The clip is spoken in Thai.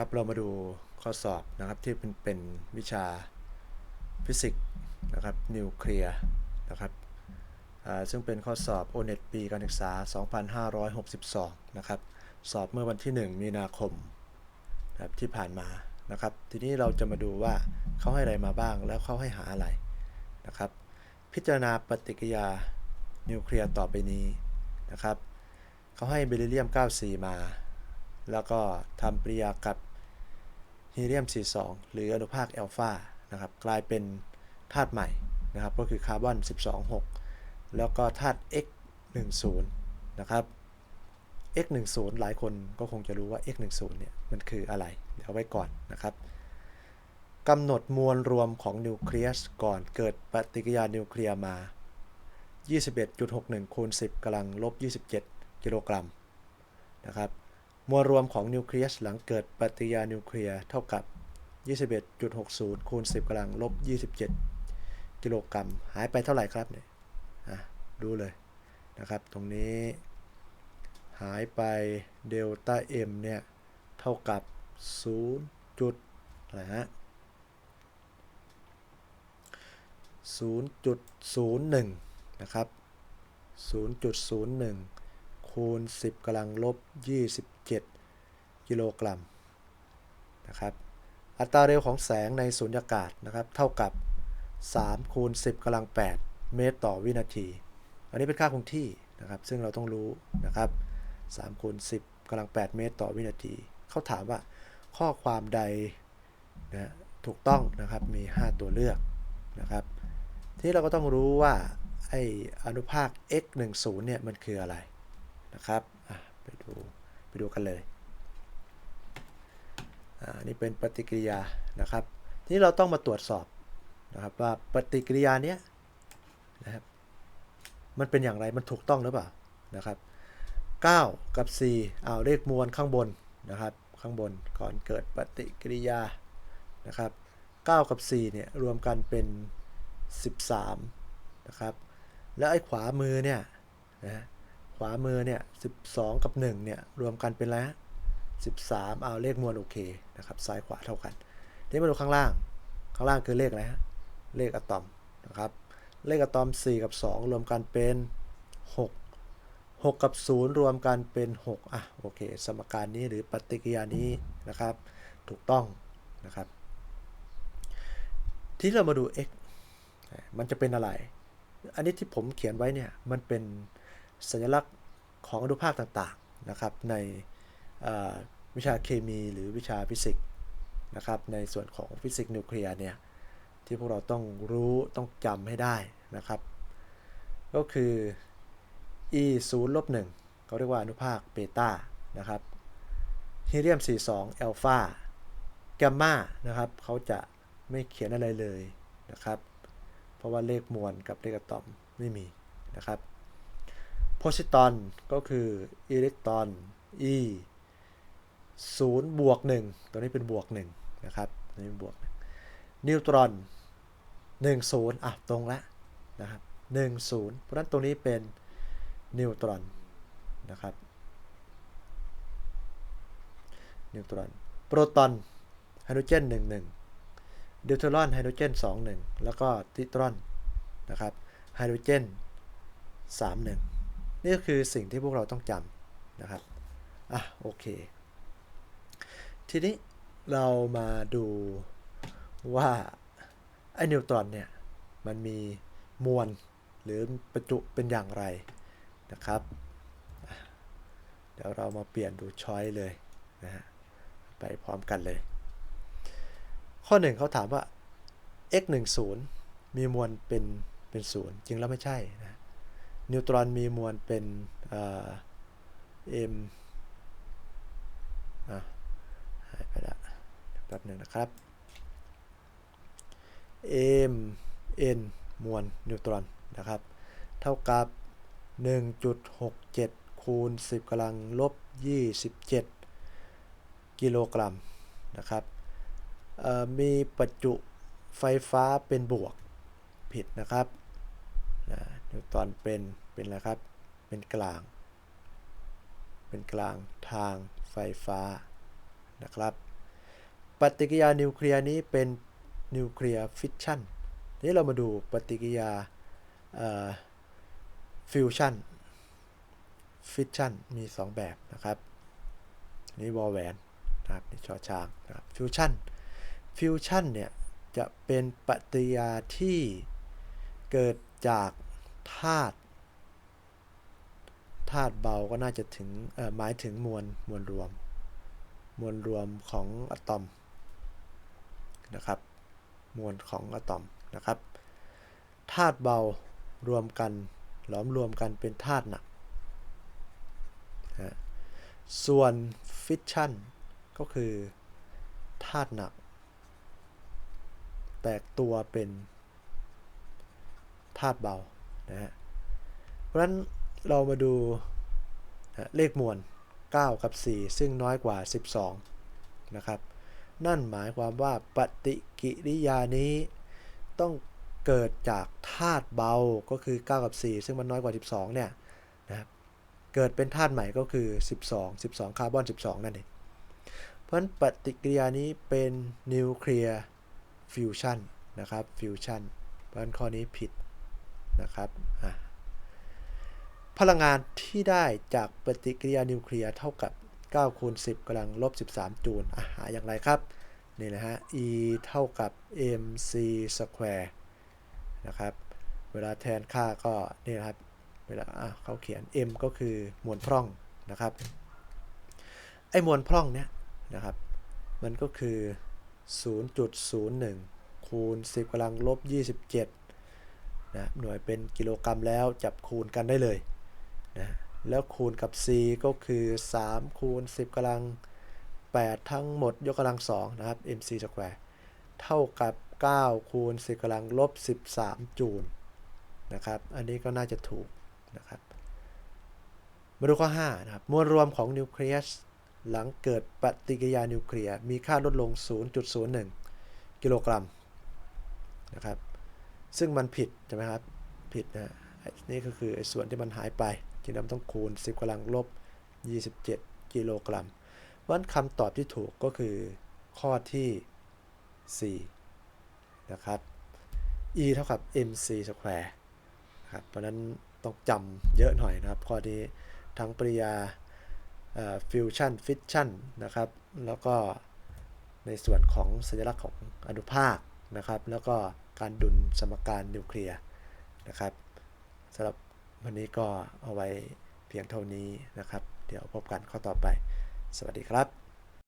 ครับเรามาดูข้อสอบนะครับที่เป็นเป็นวิชาฟิสิกส์นะครับนิวเคลียร์นะครับซึ่งเป็นข้อสอบ o n e t ปีการศึกษา 2562 นะครับ สอบเมื่อวันที่ 1 มีนาคมนะครับที่ผ่านมานะครับ ทีนี้เราจะมาดูว่าเขาให้อะไรมาบ้างแล้วเขาให้หาอะไรนะครับ พิจารณาปฏิกิริยานิวเคลียร์ต่อไปนี้นะครับเขาให้เบริเลียม 94 มา แล้วก็ทำปฏิกิริยากับ ฮีเลียม 42 หรืออนุภาคแอลฟานะครับกลายเป็นธาตุใหม่นะครับก็คือคาร์บอน 12 6 แล้วก็ธาตุ X 10นะครับ X 10หลายคนก็คงจะรู้ว่า X 10เนี่ยมันคืออะไร เดี๋ยวไว้ก่อนนะครับกำหนดมวลรวมของนิวเคลียสก่อนเกิดปฏิกิริยานิวเคลียร์มา 21.61คูณ10กำลังลบ 27 กิโลกรัมนะครับ มวลรวมของนิวเคลียสหลังเกิดปฏิกิริยานิวเคลียร์เท่ากับ 21.60 คูณ 10กำลังลบ 27 กิโลกรัม หายไปเท่าไหร่ครับเนี่ยดูเลยนะครับ ตรงนี้หายไปเดลต้า m เนี่ย เท่ากับ 0. จุดอะไรฮะ0.01 นะครับ 0.01 คูณ 10กำลังลบ 27 กิโลกรัมนะครับอัตราเร็วของแสงในสุญญากาศนะครับเท่ากับ 3 คูณ 10กำลัง 8 เมตรต่อวินาที อันนี้เป็นค่าคงที่นะครับซึ่งเราต้องรู้นะครับ3คูณ10กำลัง 8 เมตรต่อวินาที เขาถามว่าข้อความใดนะถูกต้องนะครับมี 5 ตัวเลือกนะครับที่เราก็ต้องรู้ว่าไออนุภาค x 1 0เนี่ยมันคืออะไร นะครับไปดูไปดูกันเลยอันนี้เป็นปฏิกิริยานะครับ ทีนี้เราต้องมาตรวจสอบนะครับว่าปฏิกิริยานี้นะครับมันเป็นอย่างไรมันถูกต้องหรือเปล่านะครับ 9 กับ 4 เอาเลขมวลข้างบนนะครับ ข้างบนก่อนเกิดปฏิกิริยานะครับ 9 กับ 4 เนี่ยรวมกันเป็น 13 นะครับ แล้วไอ้ขวามือเนี่ยนะ ขวามือเนี่ย12 กับ 1 เนี่ย รวมกันเป็นแล้ว13 เอาเลขมวลโอเคนะครับ ซ้ายขวาเท่ากันทีนี้มาดูข้างล่าง ข้างล่างคือเลขอะไรฮะ เลขอะตอมนะครับ เลขอะตอม 4 กับ 2 รวมกันเป็น 6 6 กับ 0 รวมกันเป็น 6 อะ โอเค สมการนี้หรือปฏิกิริยานี้นะครับ ถูกต้องนะครับ ที่เรามาดู x มันจะเป็นอะไร อันนี้ที่ผมเขียนไว้เนี่ย มันเป็น สัญลักษณ์ของอนุภาคต่างๆนะครับในวิชาเคมีหรือวิชาฟิสิกส์นะครับในส่วนของฟิสิกส์นิวเคลียร์เนี่ยที่พวกเราต้องรู้ต้องจำให้ได้นะครับ ก็คือ e 0ลบ1เขาเรียกว่าอนุภาคเบต้านะครับฮีเลียม 42 อัลฟาแกมมานะครับเขาจะไม่เขียนอะไรเลยนะครับ เพราะว่าเลขมวลกับเลขอะตอมไม่มีนะครับ โพซิตอนก็คืออิเล็กตรอน e 0บวก1ตัวนี้เป็นบวก1นะครับตัวนี้เป็นบวกนิวตรอน 1 0อะตรงละนะครับ1 0 เพราะนั้นตรงนี้เป็นนิวตรอนนะครับนิวตรอนโปรตอนไฮโดรเจน1 1ดิวเทรอนไฮโดรเจน21 แล้วก็ติตรอนนะครับไฮโดรเจน31 นี่ก็คือสิ่งที่พวกเราต้องจำนะครับ อะ โอเค ทีนี้เรามาดูว่าไอ้นิวตรอนเนี่ย มันมีมวลหรือประจุเป็นอย่างไรนะครับ เดี๋ยวเรามาเปลี่ยนดูช้อยเลยนะฮะ ไปพร้อมกันเลย ข้อหนึ่งเขาถามว่า x 1 0มีมวลเป็นเป็นศูนย์จริงแล้วไม่ใช่นะ นิวตรอนมีมวลเป็นเอ็มหายไปละแป๊บหนึ่งนะครับ m n มวลนิวตรอนนะครับ เท่ากับ 1.67 คูณ 10กำลังลบ 27 กิโลกรัมนะครับมีประจุไฟฟ้าเป็นบวกผิดนะครับ นิวตอนเป็นเป็นอะไรครับ เป็นกลาง เป็นกลางทางไฟฟ้านะครับ ปฏิกิริยานิวเคลียร์นี้เป็นนิวเคลียร์ฟิชชันนี้เรามาดูปฏิกิริยาฟิวชันฟิชชันมี 2 แบบนะครับ นี่วอลแวนนะครับนี่ชอช้างนะครับฟิวชันฟิวชันเนี่ยจะเป็นปฏิกิริยาที่เกิดจาก ธาตุธาตุเบาก็น่าจะถึงหมายถึงมวลมวลรวม มวลรวมของอะตอมนะครับ มวลของอะตอมนะครับธาตุเบารวมกันหลอมรวมกันเป็นธาตุหนักส่วนฟิชชั่นก็คือธาตุหนัก แตกตัวเป็นธาตุเบา นะฮะเพราะฉะนั้นเรามาดูนะเลขมวล 9 กับ 4 ซึ่งน้อยกว่า 12 นะครับ นั่นหมายความว่าปฏิกิริยานี้ต้องเกิดจากธาตุเบาก็คือ 9 กับ 4 ซึ่งมันน้อยกว่า 12 เนี่ยนะครับเกิดเป็นธาตุใหม่ก็คือ 12 12 คาร์บอน 12 นั่นเอง เพราะฉะนั้นปฏิกิริยานี้เป็นนิวเคลียร์ฟิวชันนะครับฟิวชันเพราะฉะนั้นข้อนี้ผิด นะครับพลังงานที่ได้จากปฏิกิริยานิวเคลียร์เท่ากับ9คูณ10กำลังลบ13 จูลอะหาอย่างไรครับนี่นะฮะ E เท่ากับ mc square นะครับ เวลาแทนค่าก็นี่นะครับ เวลาเขาเขียน m ก็คือมวลพร่องนะครับ ไอ้มวลพร่องเนี้ยนะครับ มันก็คือ 0.01 คูณ 10กำลังลบ 27 นะหน่วยเป็นกิโลกรัมแล้วจับคูณกันได้เลยนะแล้วคูณกับ c ก็คือ 3 คูณ 10กำลัง 8 ทั้งหมดยกกำลัง2นะครับ mc square เท่ากับ 9 คูณ 10กำลังลบ 13 จูลนะครับ อันนี้ก็น่าจะถูกนะครับมาดูข้อ5นะครับมวลรวมของนิวเคลียสหลังเกิดปฏิกิริยานิวเคลียร์มีค่าลดลง 0.01 กิโลกรัมนะครับ ซึ่งมันผิดใช่ไหมครับ ผิดนะนี่ก็คือส่วนที่มันหายไปที่เราต้องคูณ 10กำลังลบ 27 กิโลกรัมวันคำตอบที่ถูกก็คือข้อที่ 4 นะครับ e เท่ากับ mc square ครับ เพราะนั้นต้องจำเยอะหน่อยนะครับ ข้อนี้ทั้งปริยาฟิวชั่นฟิชชั่นนะครับ แล้วก็ในส่วนของสัญลักษณ์ของอนุภาคนะครับ แล้วก็ การดุลสมการนิวเคลียร์นะครับสำหรับวันนี้ก็เอาไว้เพียงเท่านี้นะครับ เดี๋ยวพบกันข้อต่อไป สวัสดีครับ